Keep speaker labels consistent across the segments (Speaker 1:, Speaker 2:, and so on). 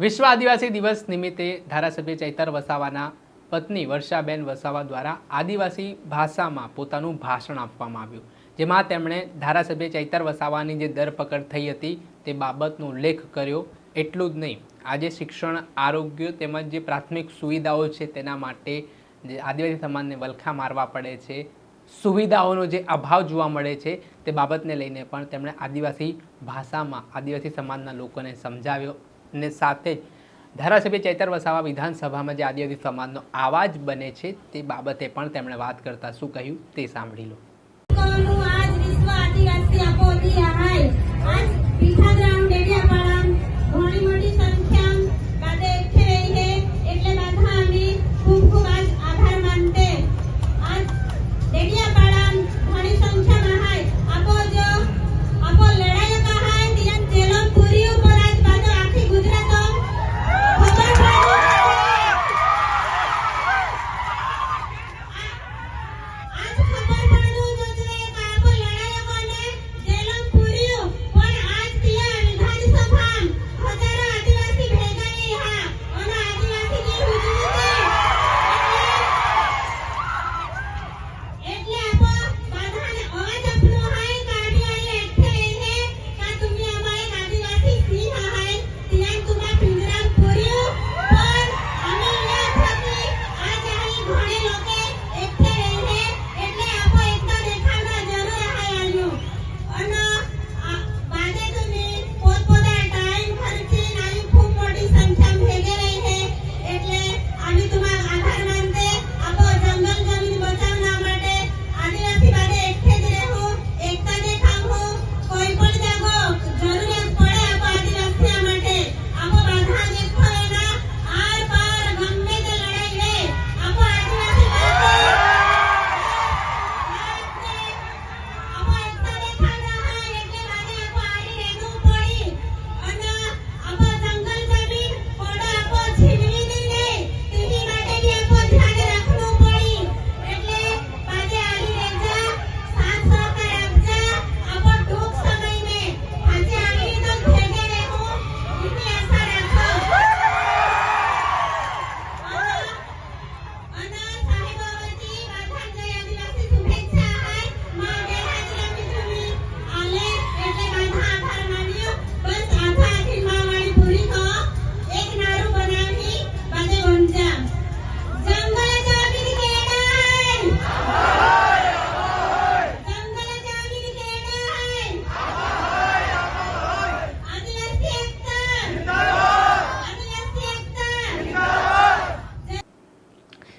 Speaker 1: વિશ્વ આદિવાસી દિવસ નિમિત્તે ધારાસભ્ય ચૈતર વસાવાના પત્ની વર્ષાબેન વસાવા દ્વારા આદિવાસી ભાષામાં પોતાનું ભાષણ આપવામાં આવ્યું, જેમાં તેમણે ધારાસભ્ય ચૈતર વસાવાની જે ધરપકડ થઈ હતી તે બાબતનો ઉલ્લેખ કર્યો. એટલું જ નહીં, આજે શિક્ષણ, આરોગ્ય તેમજ જે પ્રાથમિક સુવિધાઓ છે તેના માટે જે આદિવાસી સમાજને વલખા મારવા પડે છે, સુવિધાઓનો જે અભાવ જોવા મળે છે તે બાબતને લઈને પણ તેમણે આદિવાસી ભાષામાં આદિવાસી સમાજના લોકોને સમજાવ્યો. અને સાથે જ ધારાસભ્ય ચૈતર વસાવા વિધાનસભામાં જે આદિવાસી સમાજનો આવાજ બને છે તે બાબતે પણ તેમણે વાત કરતા શું કહ્યું તે સાંભળી લો.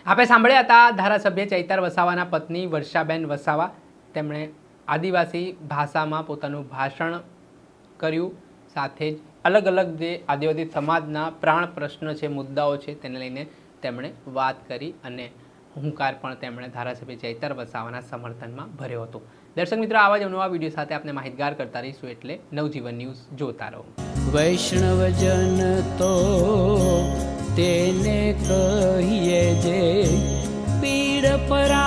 Speaker 1: આપણે સાંભળ્યા હતા ધારાસભ્ય ચૈતર વસાવાના પત્ની વર્ષાબેન વસાવા. તેમણે આદિવાસી ભાષામાં પોતાનું ભાષણ કર્યું. સાથે જ અલગ અલગ જે આદિવાસી સમાજના પ્રાણ પ્રશ્ન છે, મુદ્દાઓ છે, તેને લઈને તેમણે વાત કરી અને હુંકાર પણ તેમણે ધારાસભ્ય ચૈતર વસાવાના સમર્થનમાં ભર્યો હતો. દર્શક મિત્રો, આવા જ નવા વીડિયો સાથે આપણે માહિતગાર કરતા રહીશું એટલે નવજીવન ન્યૂઝ જોતા રહો.
Speaker 2: વૈષ્ણવજન તો તેને કહીએ જે પીડ પરા